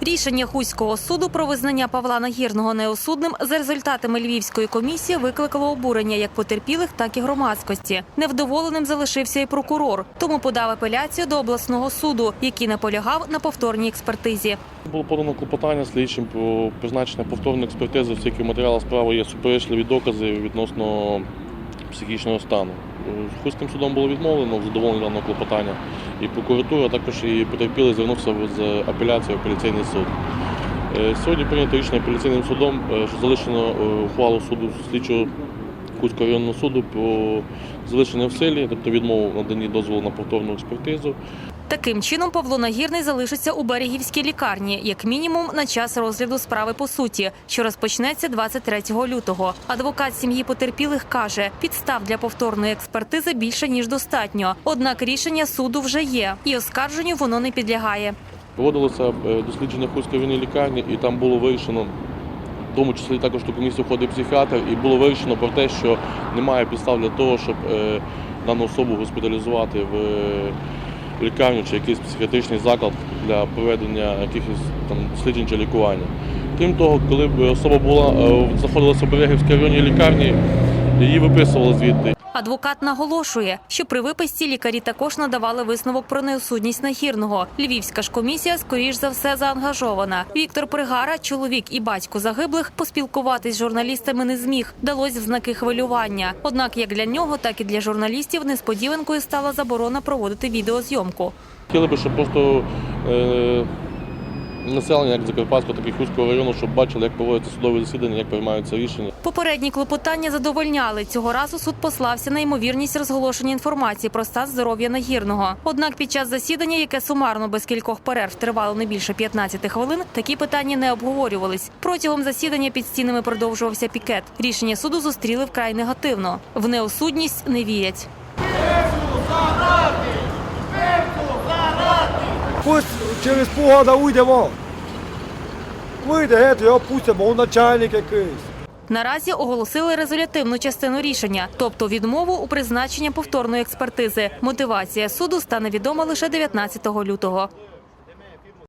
Рішення Хуського суду про визнання Павла Нагірного неосудним за результатами Львівської комісії викликало обурення як потерпілих, так і громадськості. Невдоволеним залишився і прокурор, тому подав апеляцію до обласного суду, який наполягав на повторній експертизі. Було подано клопотання слідчим про призначення повторної експертизи, оскільки в матеріалах справи є суперечливі докази відносно психічного стану. Хуським судом було відмовлено в задоволенні даного клопотання. І прокуратура, також і потерпілий звернувся з апеляцією в апеляційний суд. Е, Сьогодні прийнято рішення апеляційним судом, е, що залишено е, ухвалу суду слідчого Хуського районного суду про залишення в силі, тобто відмову надані дозволу на повторну експертизу. Таким чином, Павло Нагірний залишиться у берегівській лікарні, як мінімум на час розгляду справи по суті, що розпочнеться 23 лютого. Адвокат сім'ї потерпілих каже, підстав для повторної експертизи більше ніж достатньо. Однак рішення суду вже є, і оскарженню воно не підлягає. Проводилося е, дослідження Хуської районної лікарні, і там було вирішено, в тому числі також до комісії входить психіатр, і було вирішено про те, що немає підстав для того, щоб е, дану особу госпіталізувати в е, лікарню чи якийсь психіатричний заклад для проведення якихось там досліджень чи лікування. Крім того, коли б особа була е, знаходилася в Берегівській районній лікарні, її виписували звідти. Адвокат наголошує, що при виписці лікарі також надавали висновок про неосудність нахірного. Львівська ж комісія, скоріш за все, заангажована. Віктор Пригара, чоловік і батько загиблих, поспілкуватись з журналістами не зміг. Далось в знаки хвилювання. Однак, як для нього, так і для журналістів несподіванкою стала заборона проводити відеозйомку. Хотіли би, щоб просто е, населення як Закарпатського, так і Хуського району, щоб бачили, як проводяться судові засідання, як приймаються рішення. Попередні клопотання задовольняли. Цього разу суд послався на ймовірність розголошення інформації про стан здоров'я нагірного. Однак під час засідання, яке сумарно без кількох перерв тривало не більше 15 хвилин, такі питання не обговорювались. Протягом засідання під стінами продовжувався пікет. Рішення суду зустріли вкрай негативно. В неосудність не вірять. Пусть через погода уйдемо. Вийде, геть, його пустимо, он начальник якийсь. Наразі оголосили резолютивну частину рішення, тобто відмову у призначенні повторної експертизи. Мотивація суду стане відома лише 19 лютого.